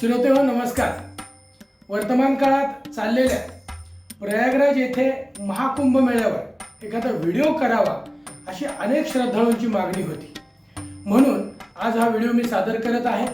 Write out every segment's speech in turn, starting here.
श्रोते हो नमस्कार. वर्तमान काळात चाललेल्या प्रयागराज येथे महाकुंभ मेळ्यावर एखादा व्हिडिओ करावा अशी अनेक श्रद्धाळूंची मागणी होती. म्हणून आज हा व्हिडिओ मी सादर करत आहे.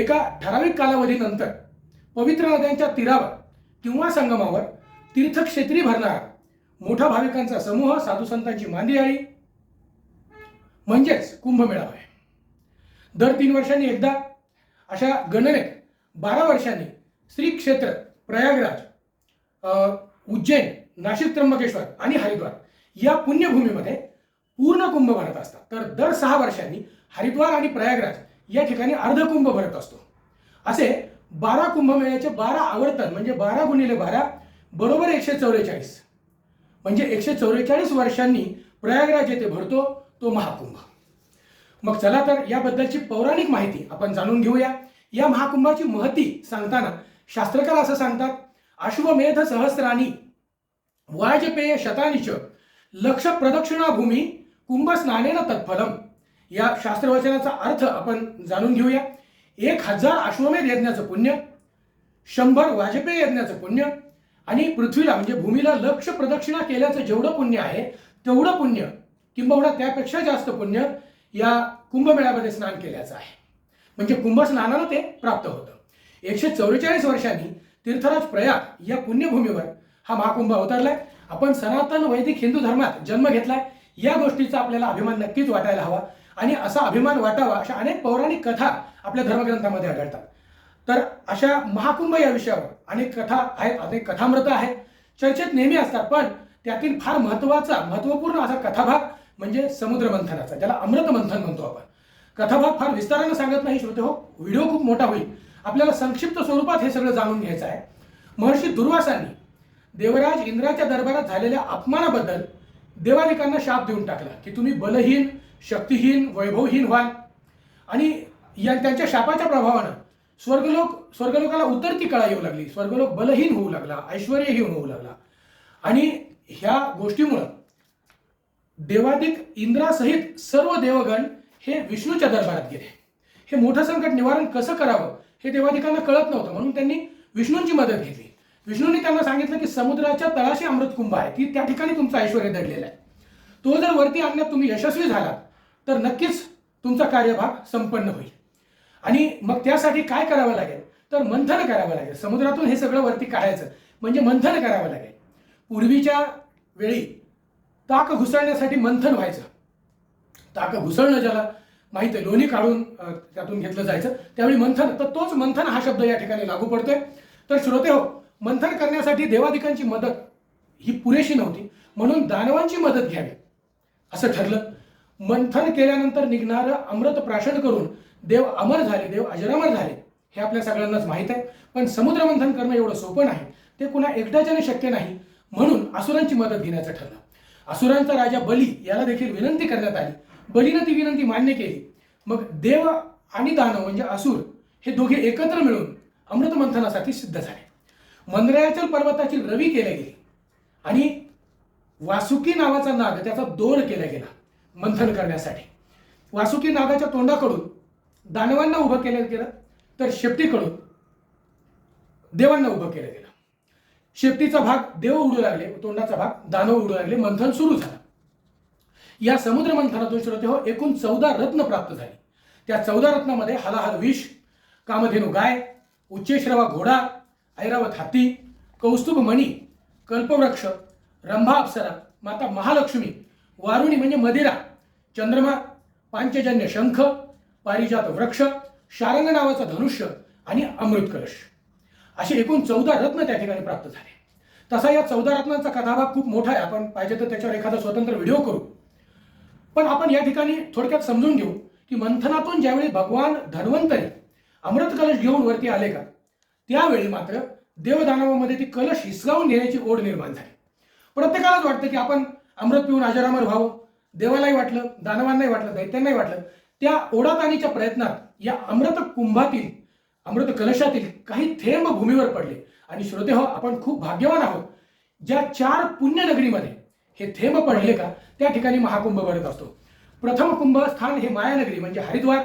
एका ठराविक कालावधीनंतर पवित्र नद्यांच्या तीरावर किंवा संगमावर तीर्थक्षेत्री भरणारा मोठा भाविकांचा समूह साधू संतांची मांदियाळी म्हणजेच कुंभमेळावा आहे दर तीन वर्षांनी एकदा अशा गणनेत बारा वर्षांनी श्री क्षेत्र प्रयागराज उज्जैन नाशिक त्र्यंबकेश्वर आणि हरिद्वार या पुण्यभूमीमध्ये पूर्ण कुंभ भरत असतात. तर दर सहा वर्षांनी हरिद्वार आणि प्रयागराज या ठिकाणी अर्धकुंभ भरत असतो. असे बारा कुंभमेळ्याचे बारा आवर्तन म्हणजे बारा गुणिले बारा बरोबर एकशे चौवेचाळीस म्हणजे एकशे चौवेचाळीस वर्षांनी प्रयागराज येथे भरतो तो महाकुंभ. मग चला तर याबद्दलची पौराणिक माहिती आपण जाणून घेऊया. या महाकुंभाची महती सांगताना शास्त्रकार असं सांगतात अश्वमेध सहस्रानी वाजपेय शतानीच लक्ष प्रदक्षिणा भूमी कुंभ स्नानेन तत्फलम. या शास्त्रवचनाचा अर्थ आपण जाणून घेऊया. एक हजार अश्वमेध यज्ञाचं पुण्य शंभर वाजपेयी यज्ञाचं पुण्य आणि पृथ्वीला म्हणजे भूमीला लक्ष प्रदक्षिणा केल्याचं जेवढं पुण्य आहे तेवढं पुण्य किंबहुना त्यापेक्षा जास्त पुण्य या कुंभमेळ्यामध्ये स्नान केल्याचं आहे. म्हणजे कुंभ स्नानाला ते प्राप्त होतं. एकशे चौवेचाळीस वर्षांनी तीर्थराज प्रयाग या पुण्यभूमीवर हा महाकुंभ अवतरलाय. आपण सनातन वैदिक हिंदू धर्मात जन्म घेतलाय. या गोष्टीचा आपल्याला अभिमान नक्कीच वाटायला हवा आणि असा अभिमान वाटावा अशा अनेक पौराणिक कथा आपल्या धर्मग्रंथामध्ये आढळतात. तर अशा महाकुंभ या विषयावर अनेक कथा आहेत अनेक कथामृत आहेत. चर्चेत नेहमी असतात पण त्यातील फार महत्त्वाचा महत्त्वपूर्ण असा कथाभाग म्हणजे समुद्र मंथनाचा ज्याला अमृत मंथन म्हणतो आपण. कथाभाग फार विस्तारानं सांगत नाही श्रोते हो. व्हिडिओ खूप मोठा होईल. आपल्याला संक्षिप्त स्वरूपात हे सगळं जाणून घ्यायचं आहे. महर्षी दुर्वासांनी देवराज इंद्राच्या दरबारात झालेल्या अपमानाबद्दल देवालिकांना शाप देऊन टाकला की तुम्ही बलहीन शक्तिहीन वैभवहीन व्हाल. आणि या त्यांच्या शापाच्या प्रभावानं स्वर्गलोक स्वर्गलोकाला उतरती कळा येऊ लागली. स्वर्गलोक बलहीन होऊ लागला ऐश्वर्यहीन होऊ लागला. आणि ह्या गोष्टीमुळं देवादिक इंद्रासहित सर्व देवगण हे विष्णूच्या दरबारात गेले. हे मोठं संकट निवारण कसं करावं हे देवादिकांना कळत नव्हतं. म्हणून त्यांनी विष्णूंची मदत घेतली. विष्णूंनी त्यांना सांगितलं की समुद्राच्या तळाशी अमृतकुंभ आहे. ती त्या ठिकाणी तुमचं ऐश्वर दडलेलं आहे. तो जर वरती आणण्यात तुम्ही यशस्वी झालात तर नक्कीच तुमचा कार्यभाग संपन्न होईल. आणि मग त्यासाठी काय करावं लागेल? तर मंथन करावं लागेल. समुद्रातून हे सगळं वरती काढायचं. म्हणजे मंथन करावं लागेल. पूर्वीच्या वेळी ताक घुसळण्यासाठी मंथन व्हायचं. ताक घुसळणं ज्याला माहीत आहे लोणी काढून त्यातून घेतलं जायचं. त्यावेळी मंथन तर तोच मंथन हा शब्द या ठिकाणी लागू पडतोय. तर श्रोते हो मंथन करण्यासाठी देवादिकांची मदत ही पुरेशी नव्हती म्हणून दानवांची मदत घ्यावी. असं ठरलं. मंथन केल्यानंतर निघणारं अमृत प्राशन करून देव अमर झाले देव अजरामर झाले हे आपल्या सगळ्यांनाच माहीत आहे. पण समुद्र मंथन करणं एवढं सोपं नाही. ते कुणा एकट्याच्याने शक्य नाही म्हणून असुरांची मदत घेण्याचं ठरलं. असुरांचा राजा बली याला देखील विनंती करण्यात आली. बलीनं ती विनंती मान्य केली. मग देव आणि दानव म्हणजे असुर हे दोघे एकत्र मिळून अमृत मंथनासाठी सिद्ध झाले. मंदराचल पर्वताची रवी केल्या गेली. आणि वासुकी नावाचा नाग त्याचा दोर केला गेला मंथन करण्यासाठी. वासुकी नागाच्या तोंडाकडून दानवांना उभं केलं गेलं तर शेपटीकडून देवांना उभं केलं गेलं. शेपटीचा भाग देव उडू लागले तोंडाचा भाग दानव उडू लागले मंथन सुरू झालं. या समुद्र मंथनातून श्रोते हो एकूण चौदा रत्न प्राप्त झाली. त्या चौदा रत्नामध्ये हलाहल विष कामधेनू गाय उच्चेश्रवा घोडा ऐरावत हत्ती कौस्तुभ मणी कल्पवृक्ष रंभा अप्सरा माता महालक्ष्मी वारुणी म्हणजे मदिरा चंद्रमा पांचजन्य शंख पारिजात वृक्ष शारंग नावाचं धनुष्य आणि अमृत कलश असे एकूण चौदा रत्न त्या ठिकाणी प्राप्त झाले. तसा या चौदा रत्नांचा कथाभाग खूप मोठा आहे. आपण पाहिजे तर त्याच्यावर एखादा स्वतंत्र व्हिडिओ करू. पण आपण या ठिकाणी थोडक्यात समजून घेऊ की मंथनातून ज्यावेळी भगवान धन्वंतरी अमृत कलश घेऊन वरती आले का? त्यावेळी मात्र देवदानवामध्ये ती कलश हिसकावून घेण्याची ओढ निर्माण झाली. प्रत्येकालाच वाटतं की आपण अमृत पिऊन अजरामर व्हावं. देवालाही वाटलं दानवांनाही वाटलं दैत्यांनाही वाटलं. त्या ओढाताणीच्या प्रयत्नात या अमृत कुंभातील अमृत कलशातील काही थेंब भूमीवर पडले. आणि श्रोते हो आपण खूप भाग्यवान आहोत. ज्या चार पुण्यनगरीमध्ये हे थेंब पडले का त्या ठिकाणी महाकुंभ भरत असतो. प्रथम कुंभस्थान हे मायानगरी म्हणजे हरिद्वार.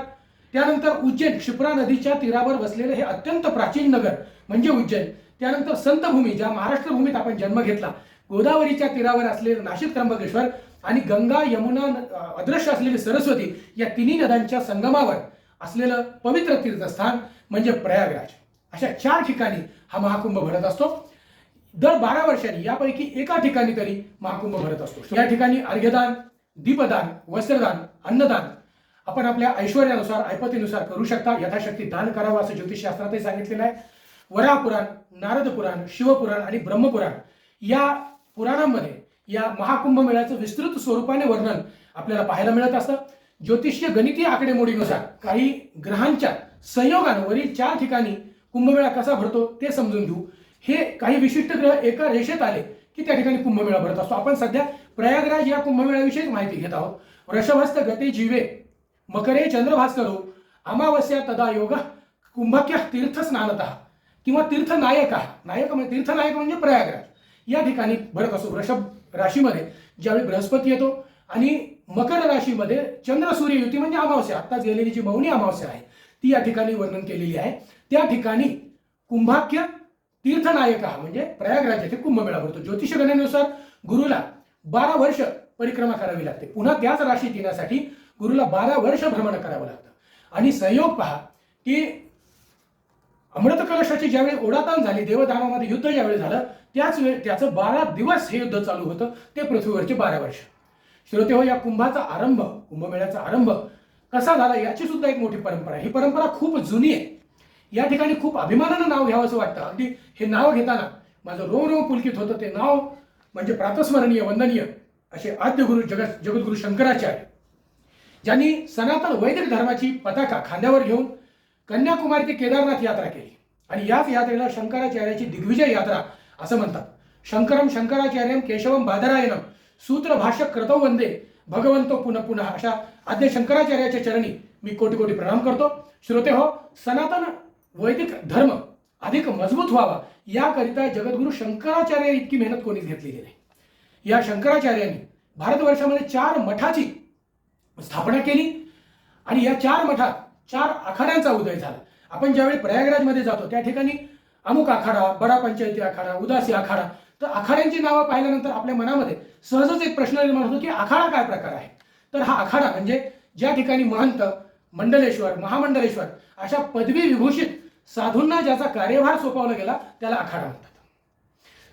त्यानंतर उज्जैन क्षिप्रा नदीच्या तीरावर वसलेलं हे अत्यंत प्राचीन नगर म्हणजे उज्जैन. त्यानंतर संतभूमी ज्या महाराष्ट्र भूमीत आपण जन्म घेतला. गोदावरीच्या तीरावर असलेलं नाशिक त्र्यंबकेश्वर आणि गंगा यमुना अदृश्य असलेली सरस्वती या तिन्ही नद्यांच्या संगमावर असलेलं पवित्र तीर्थस्थान म्हणजे प्रयागराज. अशा चार ठिकाणी हा महाकुंभ भरत असतो. दर बारा वर्षांनी यापैकी एका ठिकाणी तरी महाकुंभ भरत असतो. या ठिकाणी अर्घ्यदान दीपदान वस्त्रदान अन्नदान आपण आपल्या ऐश्वर्यानुसार ऐपतीनुसार करू शकता. यथाशक्ती दान करावं असं ज्योतिषशास्त्रातही सांगितलेलं आहे. वरापुराण नारद पुराण शिवपुराण आणि ब्रह्मपुराण या पुराणांमध्ये या महाकुंभ मेळ्याचं विस्तृत स्वरूपाने वर्णन आपल्याला पाहायला मिळत असतं. ज्योतिषीय गणितीय आकडेमोडीनुसार काही ग्रहांच्या संयोगांवरील चार ठिकाणी कुंभमेळा कसा भरतो ते समजून घेऊ. हे काही विशिष्ट ग्रह एका रेषेत आले की त्या ठिकाणी कुंभमेळा भरत असतो. आपण सध्या प्रयागराज या कुंभमेळ्याविषयीच माहिती घेत आहोत. वृषभस्त गते जीवे मकरे चंद्रभास्करो हो, अमावस्या तदा योग कुंभक्य तीर्थस्नानत किंवा तीर्थनायक नायक. म्हणजे तीर्थनायक म्हणजे प्रयागराज. या ठिकाणी भरत असतो वृषभ राशीमध्ये ज्यावेळी बृहस्पती येतो आणि मकर राशीमध्ये चंद्र सूर्य युती म्हणजे अमावस्या. आत्ताच गेलेली जी मौनी अमावस्या आहे ती या ठिकाणी वर्णन केलेली आहे. त्या ठिकाणी कुंभाक्य तीर्थनायक हा म्हणजे प्रयागराज येथे कुंभमेळा भरतो. ज्योतिष गणनेनुसार गुरुला बारा वर्ष परिक्रमा करावी लागते. पुन्हा त्याच राशीत येण्यासाठी गुरुला बारा वर्ष भ्रमण करावं लागतं. आणि संयोग पहा की अमृत कलशाची ज्यावेळी ओढाताण झाली देवदानामध्ये युद्ध ज्यावेळी झालं त्याच वेळ त्याचं बारा दिवस हे युद्ध चालू होतं ते पृथ्वीवरचे बारा वर्ष. श्रोते हो या कुंभाचा आरंभ कुंभमेळ्याचा आरंभ कसा झाला याची सुद्धा एक मोठी परंपरा ही परंपरा खूप जुनी आहे. या ठिकाणी खूप अभिमानानं नाव घ्यावं असं वाटतं. अगदी हे नाव घेताना माझं रोम रोम पुलकित होतं. ते नाव म्हणजे प्रातस्मरणीय वंदनीय असे आद्य गुरु जगत जगद्गुरु शंकराचार्य. ज्यांनी सनातन वैदिक धर्माची पताका खांद्यावर घेऊन कन्याकुमारी ते केदारनाथ यात्रा केली. आणि याच यात्रेला शंकराचार्याची दिग्विजय यात्रा असं म्हणतात. शंकरम शंकराचार्यम केशवम बादरायनम सूत्रभाष्य क्रतौ वंदे भगवंतो पुन्हा पुन्हा अशा आद्य शंकराचार्याच्या चरणी मी कोटी कोटी प्रणाम करतो. श्रोते हो सनातन वैदिक धर्म अधिक मजबूत व्हावा याकरिता जगद्गुरु शंकराचार्य इतकी मेहनत कोणीच घेतलेली नाही. या शंकराचार्यांनी भारतवर्षामध्ये चार मठाची स्थापना केली आणि या चार मठात चार आखाड्यांचा उदय झाला. आपण ज्यावेळी प्रयागराजमध्ये जातो त्या ठिकाणी अमुक आखाडा बडा पंचायती आखाडा उदासी आखाडा तर आखाड्यांची नावं पाहिल्यानंतर आपल्या मनामध्ये सहजच एक प्रश्न निर्माण होतो की आखाडा काय प्रकार आहे? तर हा आखाडा म्हणजे ज्या ठिकाणी महंत मंडलेश्वर महामंडलेश्वर अशा पदवी विभूषित साधूंना ज्याचा कार्यभार सोपवला गेला त्याला अखाडा म्हणतात.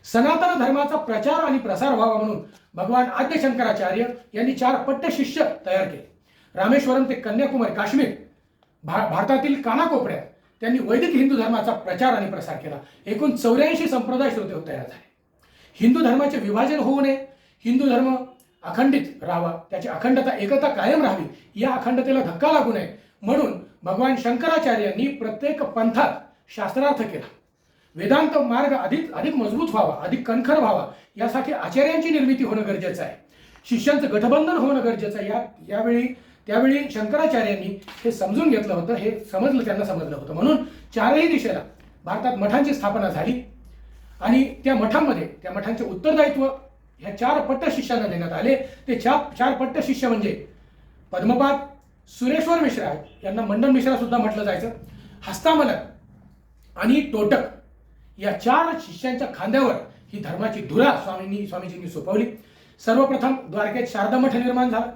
सनातन धर्माचा प्रचार आणि प्रसार व्हावा म्हणून भगवान आद्य शंकराचार्य यांनी चार पट्ट शिष्य तयार केले. रामेश्वरम ते कन्याकुमारी काश्मीर भा भारतातील कानाकोपऱ्यात त्यांनी वैदिक हिंदू धर्माचा प्रचार आणि प्रसार केला. एकूण चौऱ्याऐंशी संप्रदाय श्रोते तयार झाले. हिंदू धर्माचे विभाजन होऊ नये हिंदू धर्म अखंडित राहावा त्याची अखंडता एकता कायम राहावी या अखंडतेला धक्का लागू नये म्हणून भगवान शंकराचार्यांनी प्रत्येक पंथात शास्त्रार्थ केला. वेदांत मार्ग अधिक अधिक मजबूत व्हावा अधिक कणखर व्हावा यासाठी आचार्यांची निर्मिती होणं गरजेचं आहे. शिष्यांचं गठबंधन होणं गरजेचं आहे. या यावेळी त्यावेळी शंकराचार्यांनी हे समजून घेतलं होतं हे समजलं त्यांना समजलं होतं. म्हणून चारही दिशेला भारतात मठांची स्थापना झाली आणि त्या मठांमध्ये त्या मठांचे उत्तरदायित्व ह्या चार पट्ट शिष्यांना देण्यात आले. ते चार चार पट्ट शिष्य म्हणजे पद्मपाद सुरेश्वर मिश्रा यांना मंडन मिश्रा सुद्धा म्हटलं जायचं. हस्तामलक आणि टोटक या चार शिष्यांच्या खांद्यावर ही धर्माची धुरा स्वामींनी स्वामीजींनी सोपवली. सर्वप्रथम द्वारकेत शारदा मठ निर्माण झाला.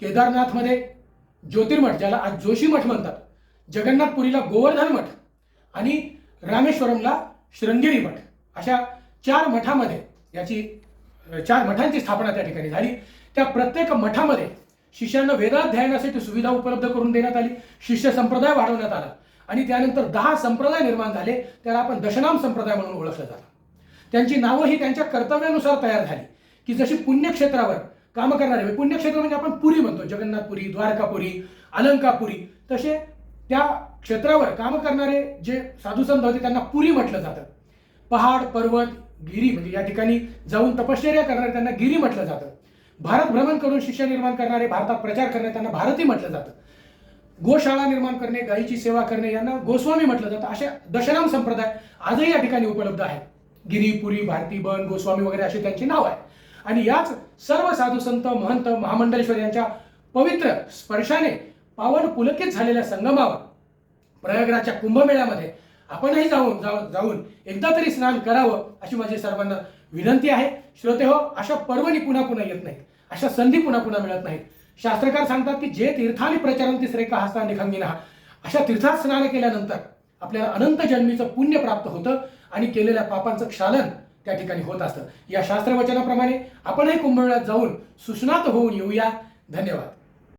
केदारनाथमध्ये ज्योतिर्मठ ज्याला आज जोशी मठ म्हणतात जगन्नाथपुरीला गोवर्धन मठ आणि रामेश्वरमला श्रृंगेरी मठ अशा चार मठामध्ये याची चार मठांची स्थापना त्या ठिकाणी झाली. त्या प्रत्येक मठामध्ये शिष्यांना वेदाध्ययनासाठी सुविधा उपलब्ध करून देण्यात आली. शिष्य संप्रदाय वाढवण्यात आला. आणि त्यानंतर दहा संप्रदाय निर्माण झाले. त्याला आपण दशनाम संप्रदाय म्हणून ओळखलं जातं. त्यांची नावं ही त्यांच्या कर्तव्यानुसार तयार झाली. की जशी पुण्यक्षेत्रावर काम करणारे म्हणजे पुण्यक्षेत्र म्हणजे आपण पुरी म्हणतो. जगन्नाथपुरी द्वारकापुरी अलंकापुरी तसे त्या क्षेत्रावर काम करणारे जे साधू संत होते त्यांना पुरी म्हटलं जातं. पहाड पर्वत गिरी म्हणजे या ठिकाणी जाऊन तपश्चर्या करणारे त्यांना गिरी म्हटलं जातं. भारत भ्रमण करून शिष्य निर्माण करणारे भारतात प्रचार करणे त्यांना भारती म्हटलं जातं. गोशाळा निर्माण करणे गायीची सेवा करणे यांना गोस्वामी म्हटलं जातं. अशा दशनाम संप्रदाय आजही या ठिकाणी उपलब्ध आहेत. गिरीपुरी भारती बन गोस्वामी वगैरे अशी त्यांची नाव आहे आणि याच सर्व साधू संत महंत महामंडलेश्वर यांच्या पवित्र स्पर्शाने पावन पुलकित झालेल्या संगमावर प्रयागराजच्या कुंभमेळ्यामध्ये आपणही जाऊन जाऊन जाऊन एकदा तरी स्नान करावं अशी माझी सर्वांना विनंती आहे श्रोते हो अशा पर्वणी पुन्हा पुन्हा येत नाहीत. अशा संधी पुन्हा पुन्हा मिळत नाहीत. शास्त्रकार सांगतात की जे तीर्थाने प्रचारण तिसरे का हस्ता निखंगिना अशा तीर्थात स्नान केल्यानंतर आपल्याला अनंत जन्मीचं पुण्य प्राप्त होतं आणि केलेल्या पापांचं क्षालन त्या ठिकाणी होत असतं. या शास्त्रवचनाप्रमाणे आपणही कुंभमेळ्यात जाऊन सुस्नात होऊन येऊया. धन्यवाद.